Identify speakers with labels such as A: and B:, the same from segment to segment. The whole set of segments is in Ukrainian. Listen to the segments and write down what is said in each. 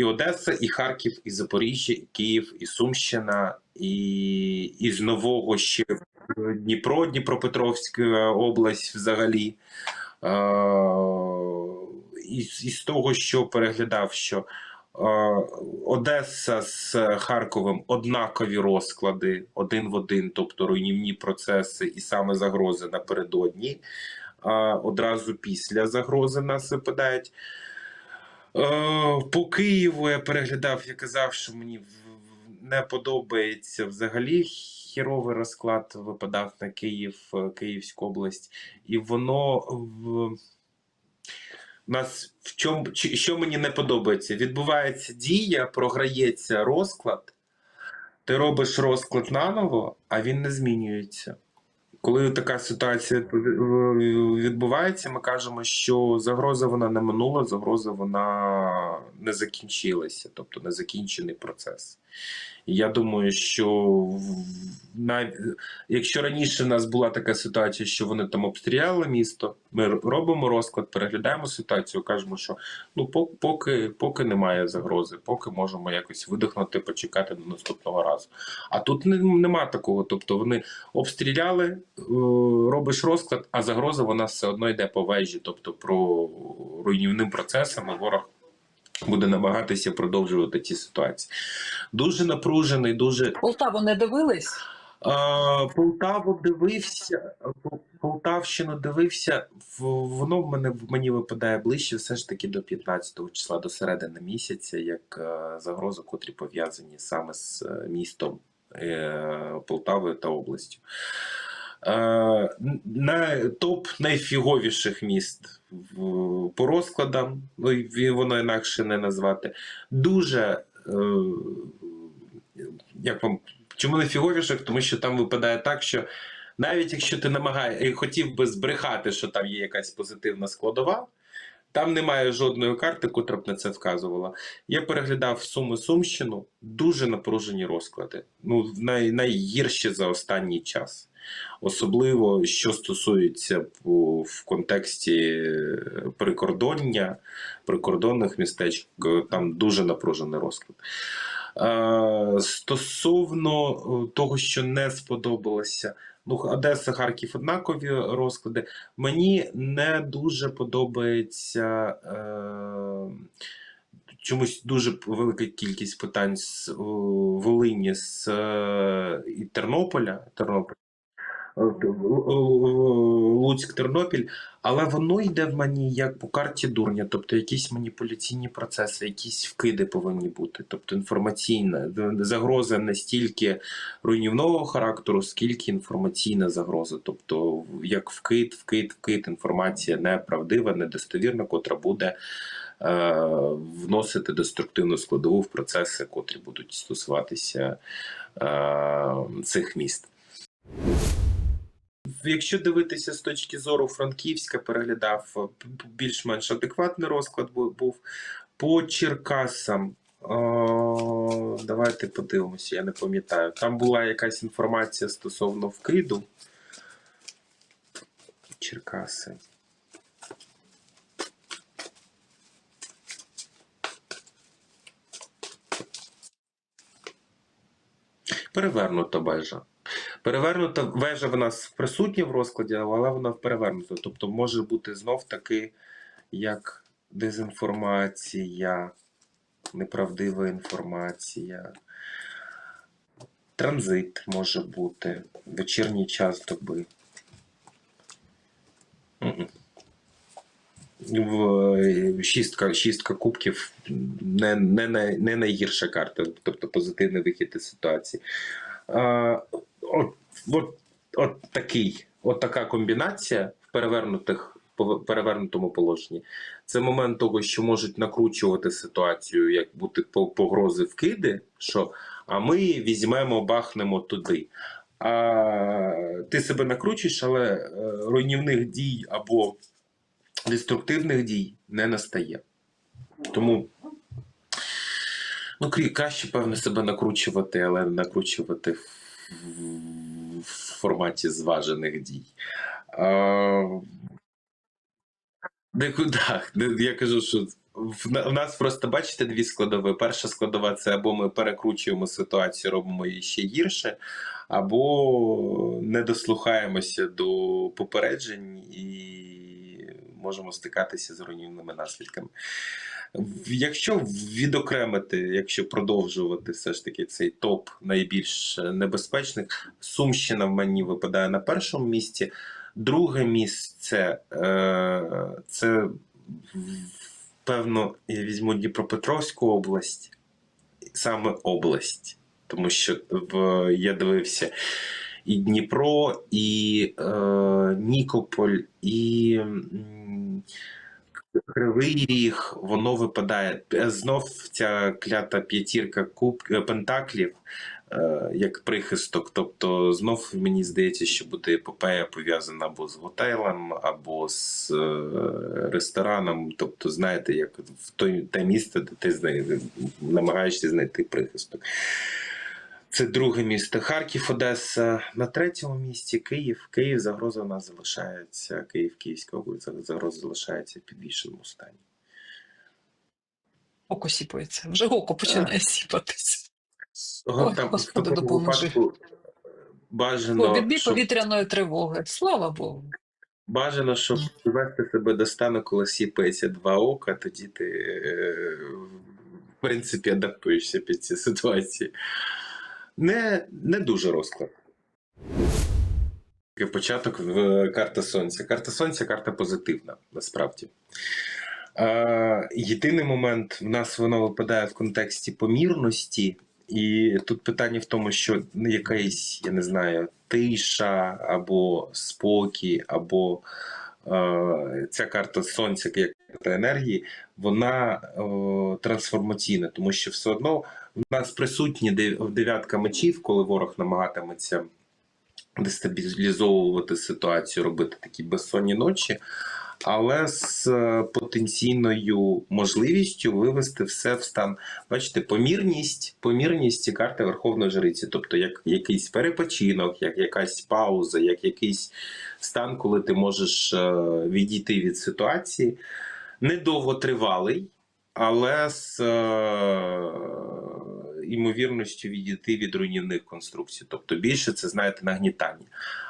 A: і Одеса, і Харків, і Запоріжжя, і Київ, і Сумщина, і, і з нового ще Дніпро, Дніпропетровська область взагалі. Е, із, із того, що переглядав, що е, Одеса з Харковом однакові розклади один в один, тобто руйнівні процеси і саме загрози напередодні. А одразу після загрози нас випадають. Е, По Києву я переглядав, я казав, що мені не подобається взагалі хіровий розклад випадав на Київ, е, Київську область, і воно в нас в чому що мені не подобається? Відбувається дія, програється розклад, ти робиш розклад наново, а він не змінюється. Коли така ситуація відбувається, ми кажемо, що загроза вона не минула, загроза вона не закінчилася, тобто не закінчений процес. Я думаю, що в- нав... якщо раніше в нас була така ситуація, що вони там обстріляли місто, ми робимо розклад, переглядаємо ситуацію, кажемо, що ну поки, поки немає загрози, поки можемо якось видихнути, почекати до наступного разу. А тут нема такого. Тобто вони обстріляли, е, робиш розклад, а загроза вона все одно йде по вежі, тобто про руйнівним процесами ворог буде намагатися продовжувати ці ситуації. Дуже напружений, дуже
B: Полтаву не дивились?
A: а, Полтаву дивився, Полтавщину дивився. Воно в мене в мені випадає ближче, все ж таки до 15 числа, до середини місяця, як е, загрози, котрі пов'язані саме з е, містом е, Полтавою та областю. Е, на топ найфіговіших міст по розкладам, ну воно інакше не назвати. Дуже е, як вам чому не фіговіших? Тому що там випадає так, що навіть якщо ти намагає, хотів би збрехати, що там є якась позитивна складова, там немає жодної карти, котра б на це вказувала. Я переглядав Суми Сумщину, дуже напружені розклади. Ну, най, найгірші за останній час. Особливо, що стосується в контексті е, прикордоння, прикордонних містечок, е, там дуже напружений розклад. Е, Стосовно е, того, що не сподобалося, ну, Одеса, Харків однакові розклади. Мені не дуже подобається. Е, Чомусь дуже велика кількість питань з Волині з і Тернополя. Тернополь. Е, Луцьк, Тернопіль, але воно йде в мені як по карті дурня, тобто якісь маніпуляційні процеси, якісь вкиди повинні бути. Тобто інформаційна загроза не стільки руйнівного характеру, скільки інформаційна загроза. Тобто, як вкид, вкид, вкид, інформація неправдива, недостовірна, котра буде е, вносити деструктивну складову в процеси, котрі будуть стосуватися е, цих міст. Якщо дивитися з точки зору Франківська, переглядав е, більш-менш адекватний розклад був. По Черкасам. О, давайте подивимося, я не пам'ятаю. Там була якась інформація стосовно вкиду. Черкаси. Перевернута вежа. Перевернута вежа в нас присутня в розкладі, але вона перевернута. Тобто може бути знов таки як дезінформація, неправдива інформація. Транзит може бути, вечірній час доби. В шістка, шістка кубків не, не, не найгірша карта, тобто позитивний вихід із ситуації. От, от, от такий, от така комбінація в перевернутих перевернутому положенні. Це момент того, що можуть накручувати ситуацію, як бути по- погрози вкиди, що а ми візьмемо, бахнемо туди. А ти себе накручуєш, але е, руйнівних дій або деструктивних дій не настає. Тому ну, краще, певно, себе накручувати, але накручувати в, в форматі зважених дій. Так, я кажу, що в нас просто бачите дві складові. Перша складова це або ми перекручуємо ситуацію, робимо її ще гірше, або не дослухаємося до попереджень і можемо стикатися з руйнівними наслідками. Якщо відокремити, якщо продовжувати все ж таки цей топ найбільш небезпечних, Сумщина в мені випадає на першому місці. Друге місце е, це певно, я візьму Дніпропетровську область, саме область, тому що я дивився і Дніпро, і е, Нікополь, і Кривий Ріг, воно випадає. Е, Знов ця клята п'ятірка куб е, пентаклів. е, Як прихисток, тобто знов мені здається, що буде епопея пов'язана або з готелем, або з рестораном. Тобто, знаєте, як в той те місце, де ти намагаєшся знайти прихисток. Це друге місто. Харків, Одеса. На третьому місці Київ. Київ загроза у нас залишається. Київ, Київська область загроза залишається в підвішеному стані.
B: Око сіпається. Вже око починає сіпатися.
A: Ого,
B: Ой,
A: там
B: Господи, допоможи.
A: бажано,
B: відбій
A: щоб,
B: повітряної тривоги. Слава Богу.
A: бажано, щоб привести себе до стану, коли сіпається два ока, тоді ти е, в принципі адаптуєшся під ці ситуації. Не, не дуже розклад. Початок в карта Сонця. Карта Сонця карта позитивна, насправді. Е, єдиний момент в нас воно випадає в контексті помірності, і тут питання в тому, що якась, я не знаю, тиша або спокій, або е, ця карта сонця, як карта енергії, вона е, трансформаційна, тому що все одно в нас присутні дев- дев'ятка мечів, коли ворог намагатиметься дестабілізовувати ситуацію, робити такі безсонні ночі, але з е, потенційною можливістю вивести все в стан. Бачите, помірність, помірність ці карти Верховної Жриці, тобто як якийсь перепочинок, як якась пауза, як якийсь стан, коли ти можеш е, відійти від ситуації. Недовготривалий, але з е, ймовірністю відійти від руйнівних конструкцій. Тобто більше це, знаєте, нагнітання.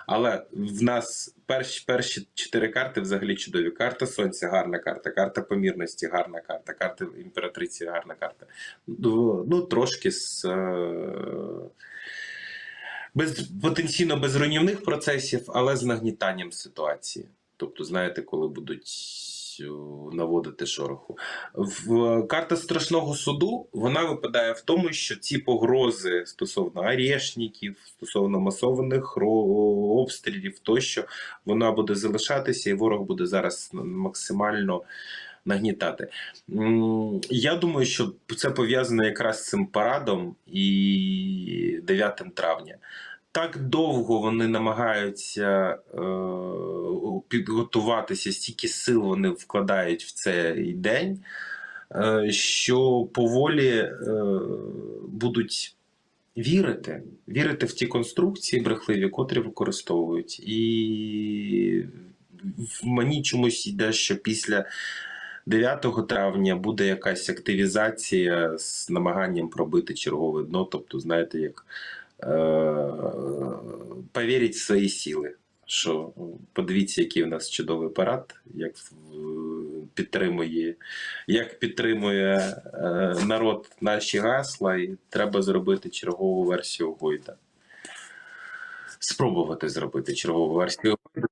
A: Але в нас перші, перші чотири карти взагалі чудові. Карта Сонця гарна карта, карта помірності гарна карта, карта імператриці гарна карта. Ну, ну, трошки з. е, Без, потенційно без руйнівних процесів, але з нагнітанням ситуації. Тобто, знаєте, коли будуть о, наводити шороху. В карта страшного суду вона випадає в тому, що ці погрози стосовно арешників, стосовно масованих обстрілів, тощо вона буде залишатися, і ворог буде зараз максимально нагнітати. Я думаю, що це пов'язано якраз з цим парадом і 9 травня. Так довго вони намагаються е, підготуватися, стільки сил вони вкладають в цей день, е, що поволі е, будуть вірити, вірити в ті конструкції брехливі, котрі використовують. І в мені чомусь йде, що після 9 травня буде якась активізація з намаганням пробити чергове дно. Тобто, знаєте, як е, повірить в свої сили. Що подивіться, який в нас чудовий парад, як підтримує, як підтримує е, народ наші гасла, і треба зробити чергову версію Гойда. Спробувати зробити чергову версію Гойда.